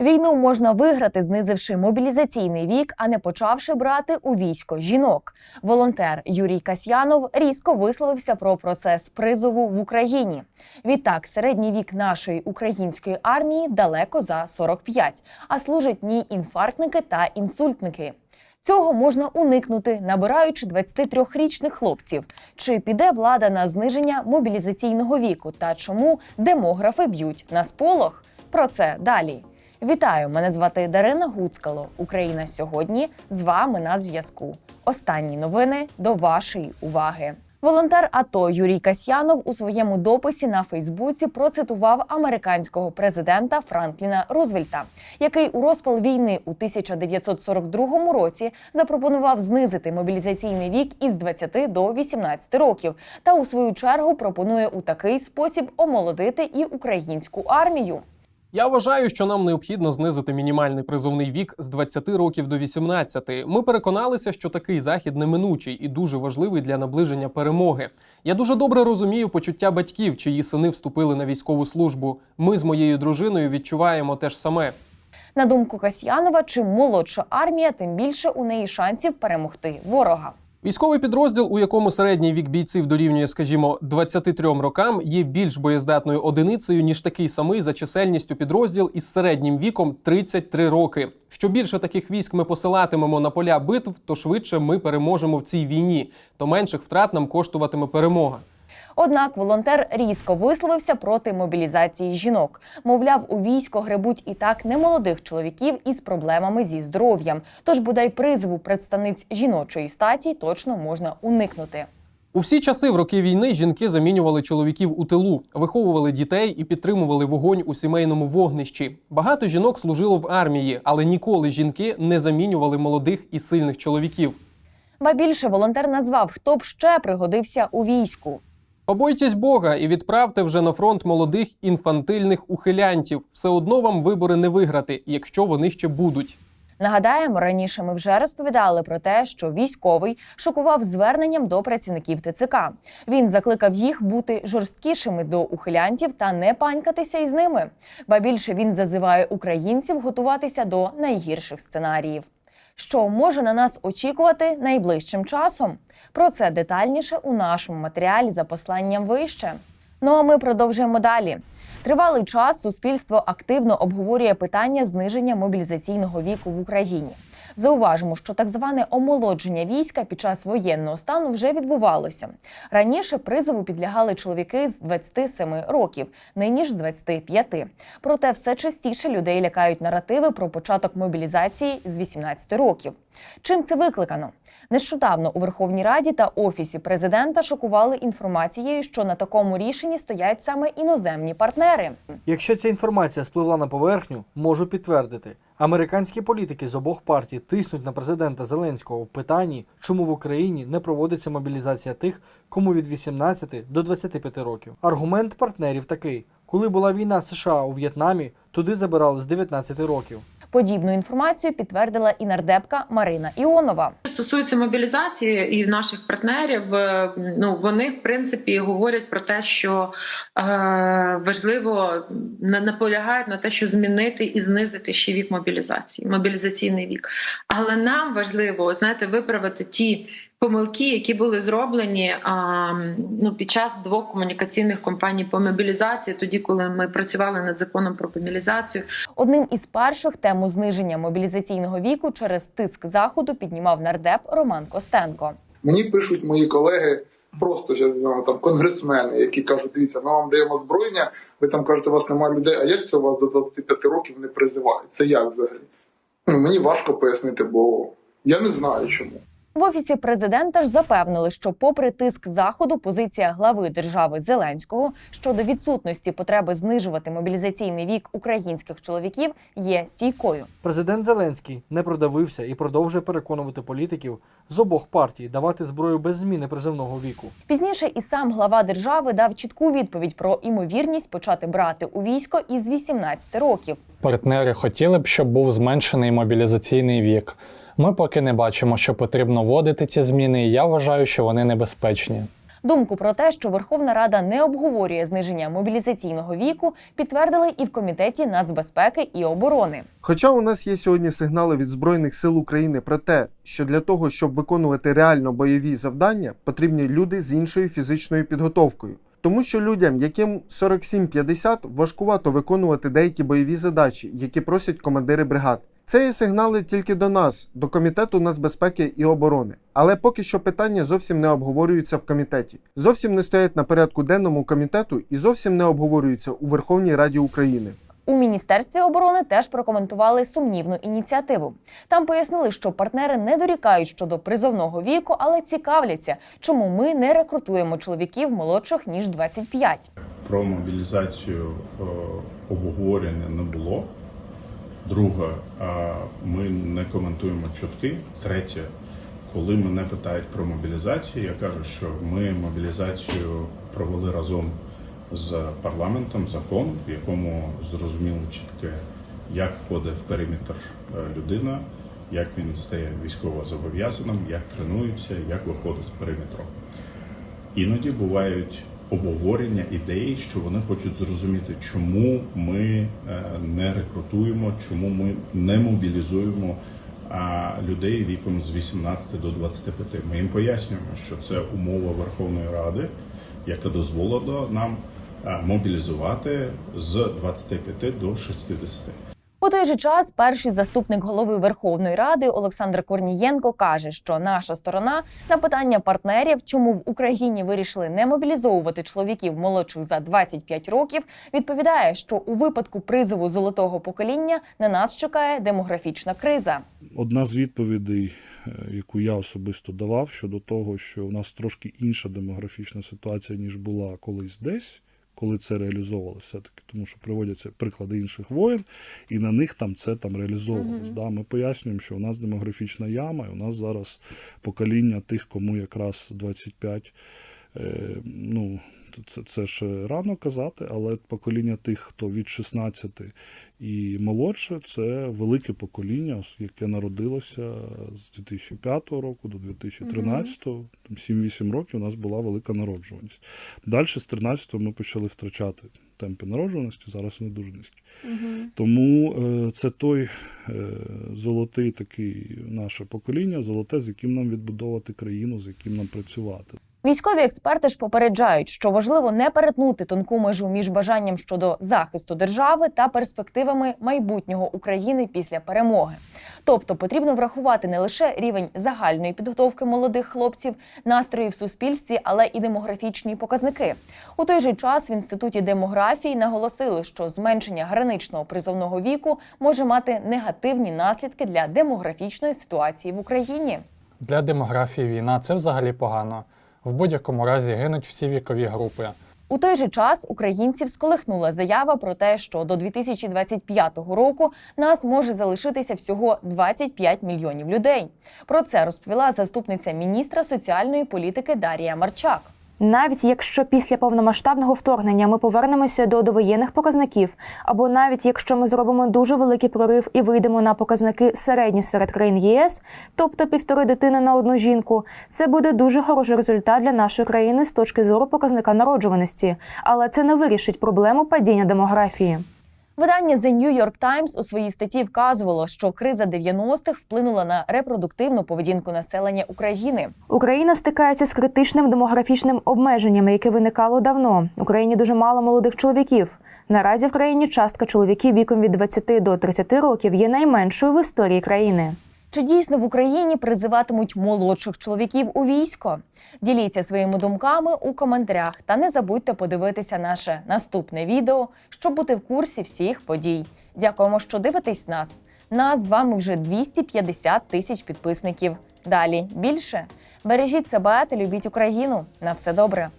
Війну можна виграти, знизивши мобілізаційний вік, а не почавши брати у військо жінок. Волонтер Юрій Касьянов різко висловився про процес призову в Україні. Відтак, середній вік нашої української армії далеко за 45, а служать ній інфарктники та інсультники. Цього можна уникнути, набираючи 23-річних хлопців. Чи піде влада на зниження мобілізаційного віку та чому демографи б'ють на сполох? Про це далі. Вітаю! Мене звати Дарина Гуцкало. Україна сьогодні з вами на зв'язку. Останні новини до вашої уваги. Волонтер АТО Юрій Касьянов у своєму дописі на Фейсбуці процитував американського президента Франкліна Рузвельта, який у розпал війни у 1942 році запропонував знизити мобілізаційний вік із 20 до 18 років, та у свою чергу пропонує у такий спосіб омолодити і українську армію. Я вважаю, що нам необхідно знизити мінімальний призовний вік з 20 років до 18. Ми переконалися, що такий захід неминучий і дуже важливий для наближення перемоги. Я дуже добре розумію почуття батьків, чиї сини вступили на військову службу. Ми з моєю дружиною відчуваємо те ж саме. На думку Касьянова, чим молодша армія, тим більше у неї шансів перемогти ворога. Військовий підрозділ, у якому середній вік бійців дорівнює, скажімо, 23 рокам, є більш боєздатною одиницею ніж такий самий за чисельністю підрозділ із середнім віком 33 роки. Що більше таких військ ми посилатимемо на поля битв, то швидше ми переможемо в цій війні, то менших втрат нам коштуватиме перемога. Однак волонтер різко висловився проти мобілізації жінок. Мовляв, у військо гребуть і так немолодих чоловіків із проблемами зі здоров'ям. Тож бодай призову представниць жіночої статі точно можна уникнути. У всі часи в роки війни жінки замінювали чоловіків у тилу, виховували дітей і підтримували вогонь у сімейному вогнищі. Багато жінок служило в армії, але ніколи жінки не замінювали молодих і сильних чоловіків. Ба більше волонтер назвав, хто б ще пригодився у війську. Побойтесь Бога і відправте вже на фронт молодих інфантильних ухилянтів. Все одно вам вибори не виграти, якщо вони ще будуть. Нагадаємо, раніше ми вже розповідали про те, що військовий шокував зверненням до працівників ТЦК. Він закликав їх бути жорсткішими до ухилянтів та не панькатися із ними. Ба більше він зазиває українців готуватися до найгірших сценаріїв. Що може на нас очікувати найближчим часом? Про це детальніше у нашому матеріалі за посланням вище. Ну а ми продовжуємо далі. Тривалий час суспільство активно обговорює питання зниження мобілізаційного віку в Україні. Зауважимо, що так зване омолодження війська під час воєнного стану вже відбувалося. Раніше призову підлягали чоловіки з 27 років, нині ж з 25. Проте все частіше людей лякають наративи про початок мобілізації з 18 років. Чим це викликано? Нещодавно у Верховній Раді та офісі президента шокували інформацією, що на такому рішенні стоять саме іноземні партнери. Якщо ця інформація спливла на поверхню, можу підтвердити. Американські політики з обох партій тиснуть на президента Зеленського в питанні, чому в Україні не проводиться мобілізація тих, кому від 18 до 25 років. Аргумент партнерів такий: коли була війна США у В'єтнамі, туди забирали з 19 років. Подібну інформацію підтвердила і нардепка Марина Іонова. Що стосується мобілізації і наших партнерів, е, ну вони в принципі говорять про те, що е, важливо на- наполягають на те, що змінити і знизити ще вік мобілізації, мобілізаційний вік. Але нам важливо знаєте, виправити ті помилки, які були зроблені а, ну, під час двох комунікаційних кампаній по мобілізації, тоді коли ми працювали над законом про мобілізацію. Одним із перших тему зниження мобілізаційного віку через тиск заходу піднімав нардеп Роман Костенко. Мені пишуть мої колеги, просто ще не знаю, там конгресмени, які кажуть: дивіться, ми вам даємо зброєння, ви там кажете, у вас немає людей. А як це у вас до 25 років не призивають? Це як взагалі? Ну, мені важко пояснити, бо я не знаю чому. В офісі президента ж запевнили, що, попри тиск заходу, позиція глави держави Зеленського щодо відсутності потреби знижувати мобілізаційний вік українських чоловіків є стійкою. Президент Зеленський не продавився і продовжує переконувати політиків з обох партій давати зброю без зміни призовного віку. Пізніше і сам глава держави дав чітку відповідь про імовірність почати брати у військо із 18 років. Партнери хотіли б, щоб був зменшений мобілізаційний вік. Ми поки не бачимо, що потрібно вводити ці зміни, і я вважаю, що вони небезпечні. Думку про те, що Верховна Рада не обговорює зниження мобілізаційного віку, підтвердили і в комітеті нацбезпеки і оборони. Хоча у нас є сьогодні сигнали від Збройних сил України про те, що для того, щоб виконувати реально бойові завдання, потрібні люди з іншою фізичною підготовкою. Тому що людям, яким 47-50, важкувато виконувати деякі бойові задачі, які просять командири бригад. Це є сигнали тільки до нас, до комітету нацбезпеки і оборони. Але поки що питання зовсім не обговорюються в комітеті, зовсім не стоять на порядку денному комітету і зовсім не обговорюються у Верховній Раді України. У міністерстві оборони теж прокоментували сумнівну ініціативу. Там пояснили, що партнери не дорікають щодо призовного віку, але цікавляться, чому ми не рекрутуємо чоловіків молодших ніж 25. Про мобілізацію е, обговорення не було. Друге, ми не коментуємо чутки. Третє, коли мене питають про мобілізацію, я кажу, що ми мобілізацію провели разом з парламентом закон, в якому зрозуміло чітке, як входить в периметр е, людина, як він стає військово зобов'язаним, як тренується, як виходить з периметру. Іноді бувають обговорення ідей, що вони хочуть зрозуміти, чому ми е, не рекрутуємо, чому ми не мобілізуємо людей віком з 18 до 25. Ми їм пояснюємо, що це умова Верховної Ради, яка дозволила нам е, мобілізувати з 25 до 60. У той же час перший заступник голови Верховної Ради Олександр Корнієнко каже, що наша сторона на питання партнерів, чому в Україні вирішили не мобілізовувати чоловіків молодших за 25 років, відповідає, що у випадку призову золотого покоління на нас чекає демографічна криза. Одна з відповідей, е, яку я особисто давав щодо того, що у нас трошки інша демографічна ситуація, ніж була колись десь, коли це реалізовувалося все-таки, тому що приводяться приклади інших воєн, і на них там це там реалізовувалось. Да? Ми пояснюємо, що у нас демографічна яма, і у нас зараз покоління тих, кому якраз 25. Е, ну, це, це ще рано казати, але покоління тих, хто від 16 і молодше, це велике покоління, яке народилося з 2005 року до 2013, там 7-8 років у нас була велика народжуваність. Далі з 13 ми почали втрачати темпи народжуваності, зараз вони дуже низькі. Тому е, це той е, золотий такий наше покоління, золоте, з яким нам відбудовувати країну, з яким нам працювати. Військові експерти ж попереджають, що важливо не перетнути тонку межу між бажанням щодо захисту держави та перспективами майбутнього України після перемоги. Тобто потрібно врахувати не лише рівень загальної підготовки молодих хлопців, настрої в суспільстві, але і демографічні показники. У той же час в інституті демографії наголосили, що зменшення граничного призовного віку може мати негативні наслідки для демографічної ситуації в Україні. Для демографії війна це взагалі погано. В будь-якому разі гинуть всі вікові групи. У той же час українців сколихнула заява про те, що до 2025 року нас може залишитися всього 25 мільйонів людей. Про це розповіла заступниця міністра соціальної політики Дарія Марчак. Навіть якщо після повномасштабного вторгнення ми повернемося до довоєнних показників, або навіть якщо ми зробимо дуже великий прорив і вийдемо на показники середні серед країн ЄС, тобто півтори дитини на одну жінку, це буде дуже хороший результат для нашої країни з точки зору показника народжуваності, але це не вирішить проблему падіння демографії. Видання The New York Times у своїй статті вказувало, що криза 90-х вплинула на репродуктивну поведінку населення України. Україна стикається з критичним демографічним обмеженням, яке виникало давно. Україні дуже мало молодих чоловіків. Наразі в країні частка чоловіків віком від 20 до 30 років є найменшою в історії країни. Чи дійсно в Україні призиватимуть молодших чоловіків у військо? Діліться своїми думками у коментарях та не забудьте подивитися наше наступне відео, щоб бути в курсі всіх подій. Дякуємо, що дивитесь нас. Нас з вами вже 250 тисяч підписників. Далі більше бережіть себе та любіть Україну. На все добре.